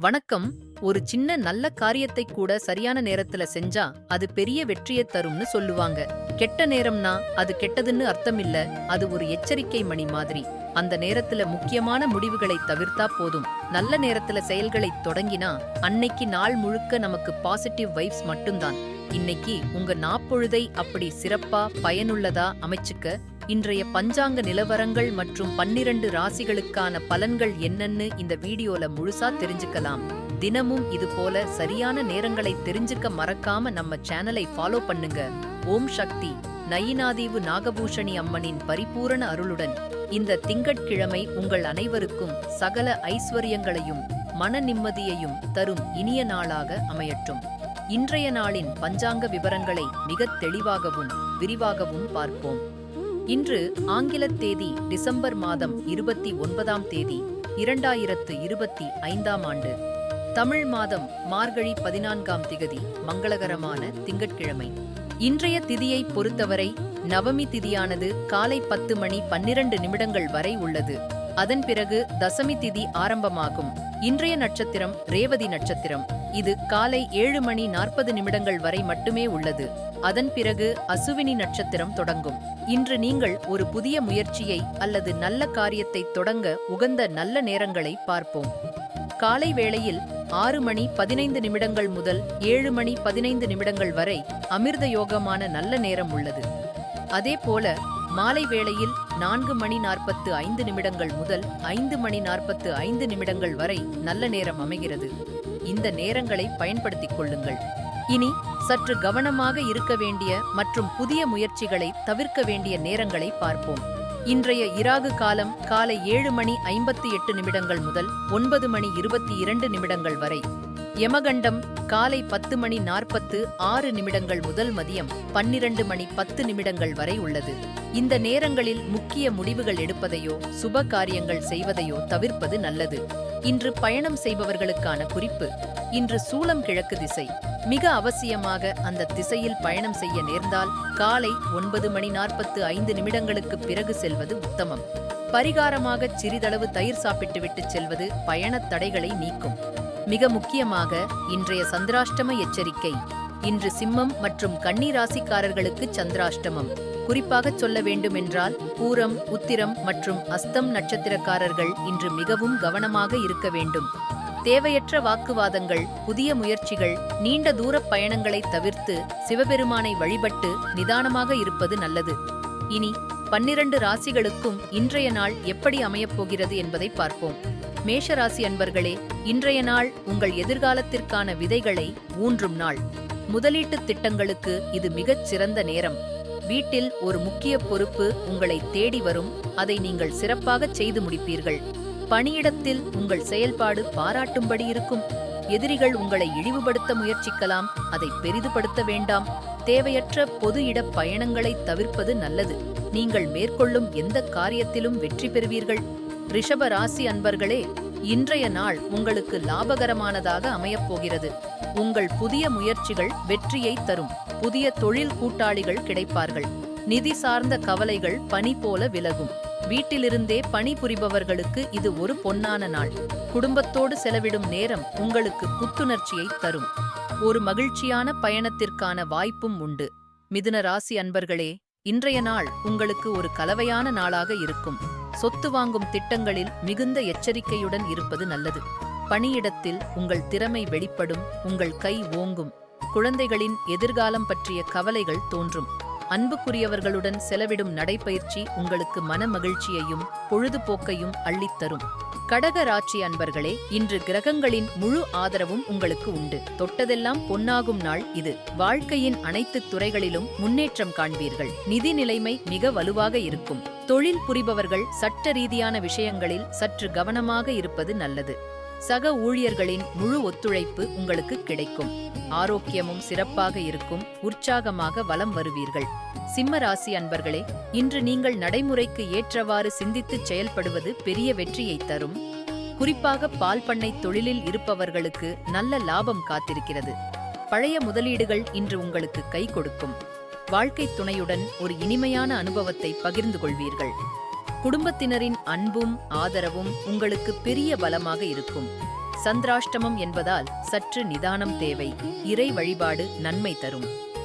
வணக்கம். ஒரு சின்ன நல்ல காரியத்தை கூட சரியான நேரத்துல செஞ்சா அது பெரிய வெற்றியை தரும்னு சொல்லுவாங்க. கெட்ட நேரம்னா அது கெட்டதுன்னு அர்த்தம் இல்ல அது ஒரு எச்சரிக்கை மணி மாதிரி. அந்த நேரத்துல முக்கியமான முடிவுகளை தவிர்த்தா போதும். நல்ல நேரத்துல செயல்களை தொடங்கினா அன்னைக்கு நாள் முழுக்க நமக்கு பாசிட்டிவ் வைப்ஸ் மட்டும்தான். இன்னைக்கு உங்க நாப்பொழுதை அப்படி சிறப்பா பயனுள்ளதா அமைச்சுக்க இன்றைய பஞ்சாங்க நிலவரங்கள் மற்றும் பன்னிரண்டு ராசிகளுக்கான பலன்கள் என்னன்னு இந்த வீடியோல முழுசா தெரிஞ்சுக்கலாம். தினமும் இது போல சரியான நேரங்களை தெரிஞ்சுக்க மறக்காம நம்ம சேனலை ஃபாலோ பண்ணுங்க. ஓம் சக்தி. நயினாதீவு நாகபூஷணி அம்மனின் பரிபூரண அருளுடன் இந்த திங்கட்கிழமை உங்கள் அனைவருக்கும் சகல ஐஸ்வர்யங்களையும் மன நிம்மதியையும் தரும் இனிய நாளாக அமையட்டும். இன்றைய நாளின் பஞ்சாங்க விவரங்களை மிகத் தெளிவாகவும் விரிவாகவும் பார்ப்போம். இன்று ஆங்கில தேதி டிசம்பர் மாதம் இருபத்தி ஒன்பதாம் தேதி இரண்டாயிரத்து இருபத்தி ஐந்தாம் ஆண்டு. தமிழ் மாதம் மார்கழி பதினான்காம் திகதி மங்களகரமான திங்கட்கிழமை. இன்றைய திதியை பொறுத்தவரை நவமி திதியானது காலை பத்து மணி பன்னிரண்டு நிமிடங்கள் வரை உள்ளது. அதன் பிறகு தசமி திதி ஆரம்பமாகும். இன்றைய நட்சத்திரம் ரேவதி நட்சத்திரம். இது காலை ஏழு மணி நாற்பது நிமிடங்கள் வரை மட்டுமே உள்ளது. அதன் பிறகு அசுவினி நட்சத்திரம் தொடங்கும். இன்று நீங்கள் ஒரு புதிய முயற்சியை அல்லது நல்ல காரியத்தை தொடங்க உகந்த நல்ல நேரங்களை பார்ப்போம். காலை வேளையில் ஆறு மணி பதினைந்து நிமிடங்கள் முதல் ஏழு மணி பதினைந்து நிமிடங்கள் வரை அமிர்த யோகமான நல்ல நேரம் உள்ளது. அதேபோல மாலை வேளையில் நான்கு மணி நாற்பத்து ஐந்து நிமிடங்கள் முதல் ஐந்து மணி நாற்பத்து ஐந்து நிமிடங்கள் வரை நல்ல நேரம் அமைகிறது. இந்த நேரங்களை பயன்படுத்திக் கொள்ளுங்கள். இனி சற்று கவனமாக இருக்க வேண்டிய மற்றும் புதிய முயற்சிகளை தவிர்க்க வேண்டிய நேரங்களை பார்ப்போம். இன்றைய இராகு காலம் காலை ஏழு மணி ஐம்பத்தி எட்டு நிமிடங்கள் முதல் ஒன்பது மணி இருபத்தி இரண்டு நிமிடங்கள் வரை. யமகண்டம் காலை பத்து மணி நாற்பத்து ஆறு நிமிடங்கள் முதல் மதியம் பன்னிரண்டு மணி பத்து நிமிடங்கள் வரை உள்ளது. இந்த நேரங்களில் முக்கிய முடிவுகள் எடுப்பதையோ சுப காரியங்கள் செய்வதையோ தவிர்ப்பது நல்லது. இன்று பயணம் செய்பவர்களுக்கான குறிப்பு இன்று சூளம் கிழக்கு திசை. மிக அவசியமாக அந்த திசையில் பயணம் செய்ய நேர்ந்தால் காலை ஒன்பது மணி நாற்பத்து ஐந்து நிமிடங்களுக்கு பிறகு செல்வது உத்தமம். பரிகாரமாக சிறிதளவு தயிர் சாப்பிட்டுவிட்டு செல்வது பயணத் தடைகளை நீக்கும். மிக முக்கியமாக இன்றைய சந்திராஷ்டம எச்சரிக்கை இன்று சிம்மம் மற்றும் கன்னி ராசிக்காரர்களுக்கு சந்திராஷ்டமம். குறிப்பாக சொல்ல வேண்டுமென்றால் பூரம் உத்திரம் மற்றும் அஸ்தம் நட்சத்திரக்காரர்கள் இன்று மிகவும் கவனமாக இருக்க வேண்டும். தேவையற்ற வாக்குவாதங்கள் புதிய முயற்சிகள் நீண்ட தூரப் பயணங்களை தவிர்த்து சிவபெருமானை வழிபட்டு நிதானமாக இருப்பது நல்லது. இனி பன்னிரண்டு ராசிகளுக்கும் இன்றைய நாள் எப்படி அமையப் போகிறது என்பதை பார்ப்போம். மேஷராசி அன்பர்களே இன்றைய நாள் உங்கள் எதிர்காலத்திற்கான விதைகளை ஊன்றும் நாள். முதலீட்டுத் திட்டங்களுக்கு இது மிகச் சிறந்த நேரம். வீட்டில் ஒரு முக்கிய பொறுப்பு உங்களை தேடி வரும் அதை நீங்கள் சிறப்பாக செய்து முடிப்பீர்கள். பணியிடத்தில் உங்கள் செயல்பாடு பாராட்டும்படி இருக்கும். எதிரிகள் உங்களை இழிவுபடுத்த முயற்சிக்கலாம் அதை பெரிதுபடுத்த வேண்டாம். தேவையற்ற பொது இட பயணங்களை தவிர்ப்பது நல்லது. நீங்கள் மேற்கொள்ளும் எந்த காரியத்திலும் வெற்றி பெறுவீர்கள். ரிஷப ராசி அன்பர்களே இன்றைய நாள் உங்களுக்கு லாபகரமானதாக அமையப்போகிறது உங்கள் புதிய முயற்சிகள் வெற்றியை தரும். புதிய தொழில் கூட்டாளிகள் கிடைப்பார்கள். நிதி சார்ந்த கவலைகள் பனி போல விலகும். வீட்டிலிருந்தே பணிபுரிபவர்களுக்கு இது ஒரு பொன்னான நாள். குடும்பத்தோடு செலவிடும் நேரம் உங்களுக்கு புத்துணர்ச்சியை தரும். ஒரு மகிழ்ச்சியான பயணத்திற்கான வாய்ப்பும் உண்டு. மிதுன ராசி அன்பர்களே இன்றைய நாள் உங்களுக்கு ஒரு கலவையான நாளாக இருக்கும். சொத்து வாங்கும் திட்டங்களில் மிகுந்த எச்சரிக்கையுடன் இருப்பது நல்லது. பணியிடத்தில் உங்கள் திறமை வெளிப்படும் உங்கள் கை ஓங்கும். குழந்தைகளின் எதிர்காலம் பற்றிய கவலைகள் தோன்றும். அன்புக்குரியவர்களுடன் செலவிடும் நடைப்பயிற்சி உங்களுக்கு மன மகிழ்ச்சியையும் பொழுதுபோக்கையும் அள்ளித்தரும். கடகராட்சி அன்பர்களே இன்று கிரகங்களின் முழு ஆதரவும் உங்களுக்கு உண்டு. தொட்டதெல்லாம் பொன்னாகும் நாள் இது. வாழ்க்கையின் அனைத்து துறைகளிலும் முன்னேற்றம் காண்பீர்கள். நிதி நிலைமை மிக வலுவாக இருக்கும். தொழில் புரிபவர்கள் சட்ட ரீதியான விஷயங்களில் சற்று கவனமாக இருப்பது நல்லது. சக ஊழியர்களின் முழு ஒத்துழைப்பு உங்களுக்கு கிடைக்கும். ஆரோக்கியமும் சிறப்பாக இருக்கும். உற்சாகமாக வலம் வருவீர்கள். சிம்ம ராசி அன்பர்களே இன்று நீங்கள் நடைமுறைக்கு ஏற்றவாறு சிந்தித்துச் செயல்படுவது பெரிய வெற்றியை தரும். குறிப்பாக பால் பண்ணை தொழிலில் இருப்பவர்களுக்கு நல்ல லாபம் காத்திருக்கிறது. பழைய முதலீடுகள் இன்று உங்களுக்கு கை கொடுக்கும். வாழ்க்கை துணையுடன் ஒரு இனிமையான அனுபவத்தை பகிர்ந்து கொள்வீர்கள். குடும்பத்தினரின் அன்பும் ஆதரவும் உங்களுக்கு பெரிய பலமாக இருக்கும். சந்திராஷ்டமம் என்பதால் சற்று நிதானம் தேவை. இறை வழிபாடு நன்மை தரும்.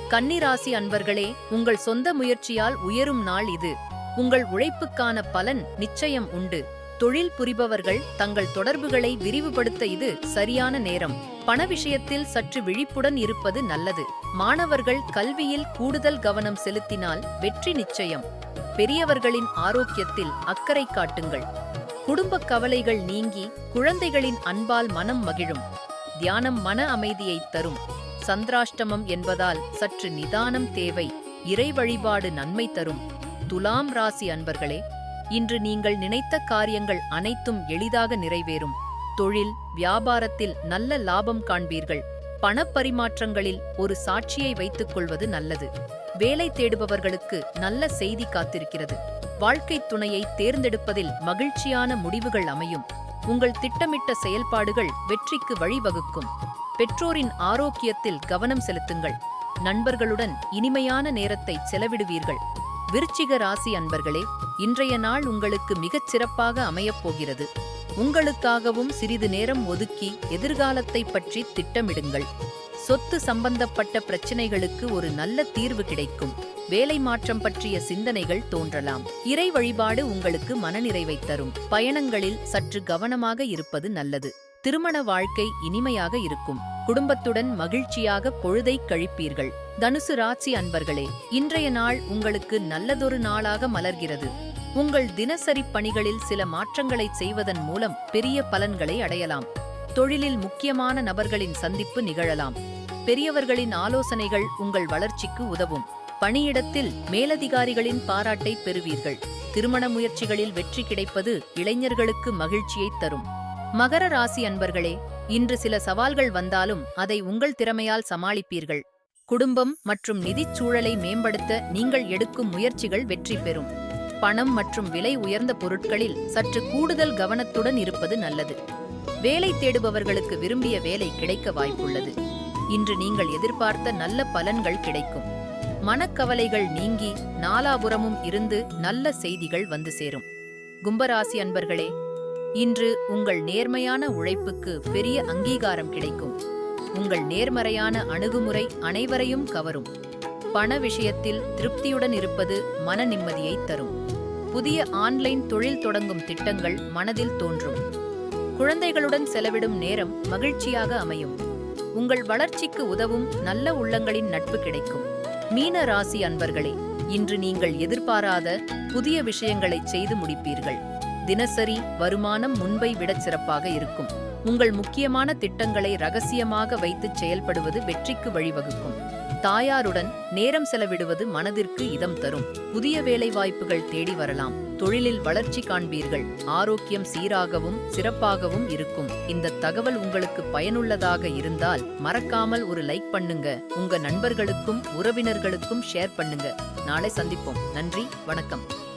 கன்னிராசி அன்பர்களே உங்கள் சொந்த முயற்சியால் உயரும் நாள் இது. உங்கள் உழைப்புக்கான பலன் நிச்சயம் உண்டு. தொழில் புரிபவர்கள் தங்கள் தொடர்புகளை விரிவுபடுத்த இது சரியான நேரம். பண விஷயத்தில் சற்று விழிப்புடன் இருப்பது நல்லது. மாணவர்கள் கல்வியில் கூடுதல் கவனம் செலுத்தினால் வெற்றி நிச்சயம். பெரியவர்களின் ஆரோக்கியத்தில் அக்கறை காட்டுங்கள். குடும்பக் கவலைகள் நீங்கி குழந்தைகளின் அன்பால் மனம் மகிழும். தியானம் மன அமைதியை தரும். சந்திராஷ்டமம் என்பதால் சற்று நிதானம் தேவை. இறை வழிபாடு நன்மை தரும். துலாம் ராசி அன்பர்களே இன்று நீங்கள் நினைத்த காரியங்கள் அனைத்தும் எளிதாக நிறைவேறும். தொழில் வியாபாரத்தில் நல்ல லாபம் காண்பீர்கள். பணப்பரிமாற்றங்களில் ஒரு சாட்சியை வைத்துக் கொள்வது நல்லது. வேலை தேடுபவர்களுக்கு நல்ல செய்தி காத்திருக்கிறது. வாழ்க்கை துணையை தேர்ந்தெடுப்பதில் மகிழ்ச்சியான முடிவுகள் அமையும். உங்கள் திட்டமிட்ட செயல்பாடுகள் வெற்றிக்கு வழிவகுக்கும். பெற்றோரின் ஆரோக்கியத்தில் கவனம் செலுத்துங்கள். நண்பர்களுடன் இனிமையான நேரத்தை செலவிடுவீர்கள். விருச்சிக ராசி அன்பர்களே இன்றைய நாள் உங்களுக்கு மிகச் சிறப்பாக அமையப் போகிறது. உங்களுக்காகவும் சிறிது நேரம் ஒதுக்கி எதிர்காலத்தை பற்றி திட்டமிடுங்கள். சொத்து சம்பந்தப்பட்ட பிரச்சினைகளுக்கு ஒரு நல்ல தீர்வு கிடைக்கும். வேலை மாற்றம் பற்றிய சிந்தனைகள் தோன்றலாம். இறை வழிபாடு உங்களுக்கு மனநிறைவை தரும். பயணங்களில் சற்று கவனமாக இருப்பது நல்லது. திருமண வாழ்க்கை இனிமையாக இருக்கும். குடும்பத்துடன் மகிழ்ச்சியாக பொழுதை கழிப்பீர்கள். தனுசு ராசி அன்பர்களே இன்றைய நாள் உங்களுக்கு நல்லதொரு நாளாக மலர்கிறது. உங்கள் தினசரி பணிகளில் சில மாற்றங்களை செய்வதன் மூலம் பெரிய பலன்களை அடையலாம். தொழிலில் முக்கியமான நபர்களின் சந்திப்பு நிகழலாம். பெரியவர்களின் ஆலோசனைகள் உங்கள் வளர்ச்சிக்கு உதவும். பணியிடத்தில் மேலதிகாரிகளின் பாராட்டை பெறுவீர்கள். திருமண முயற்சிகளில் வெற்றி கிடைப்பது இளைஞர்களுக்கு மகிழ்ச்சியை தரும். மகர ராசி அன்பர்களே இன்று சில சவால்கள் வந்தாலும் அதை உங்கள் திறமையால் சமாளிப்பீர்கள். குடும்பம் மற்றும் நிதிச் சூழலை மேம்படுத்த நீங்கள் எடுக்கும் முயற்சிகள் வெற்றி பெறும். பணம் மற்றும் விலை உயர்ந்த பொருட்களில் சற்று கூடுதல் கவனத்துடன் இருப்பது நல்லது. வேலை தேடுபவர்களுக்கு விரும்பிய வேலை கிடைக்க வாய்ப்புள்ளது. இன்று நீங்கள் எதிர்பார்த்த நல்ல பலன்கள் கிடைக்கும். மனக்கவலைகள் நீங்கி நாலாபுறமும் இருந்து நல்ல செய்திகள் வந்து சேரும். கும்பராசி அன்பர்களே இன்று உங்கள் நேர்மையான உழைப்புக்கு பெரிய அங்கீகாரம் கிடைக்கும். உங்கள் நேர்மறையான அணுகுமுறை அனைவரையும் கவரும். பண விஷயத்தில் திருப்தியுடன் இருப்பது மன நிம்மதியை தரும். புதிய ஆன்லைன் தொழில் தொடங்கும் திட்டங்கள் மனதில் தோன்றும். குழந்தைகளுடன் செலவிடும் நேரம் மகிழ்ச்சியாக அமையும். உங்கள் வளர்ச்சிக்கு உதவும் நல்ல உள்ளங்களின் நட்பு கிடைக்கும். மீன ராசி அன்பர்களே இன்று நீங்கள் எதிர்பாராத புதிய விஷயங்களை செய்து முடிப்பீர்கள். தினசரி வருமானம் முன்பை விடச் சிறப்பாக இருக்கும். உங்கள் முக்கியமான திட்டங்களை ரகசியமாக வைத்து செயல்படுவது வெற்றிக்கு வழிவகுக்கும். தாயாருடன் நேரம் செலவிடுவது மனதிற்கு இதம் தரும். புதிய வேலை வாய்ப்புகள் தேடி வரலாம். தொழிலில் வளர்ச்சி காண்பீர்கள். ஆரோக்கியம் சீராகவும் சிறப்பாகவும் இருக்கும். இந்த தகவல் உங்களுக்கு பயனுள்ளதாக இருந்தால் மறக்காமல் ஒரு லைக் பண்ணுங்க. உங்க நண்பர்களுக்கும் உறவினர்களுக்கும் ஷேர் பண்ணுங்க. நாளை சந்திப்போம். நன்றி. வணக்கம்.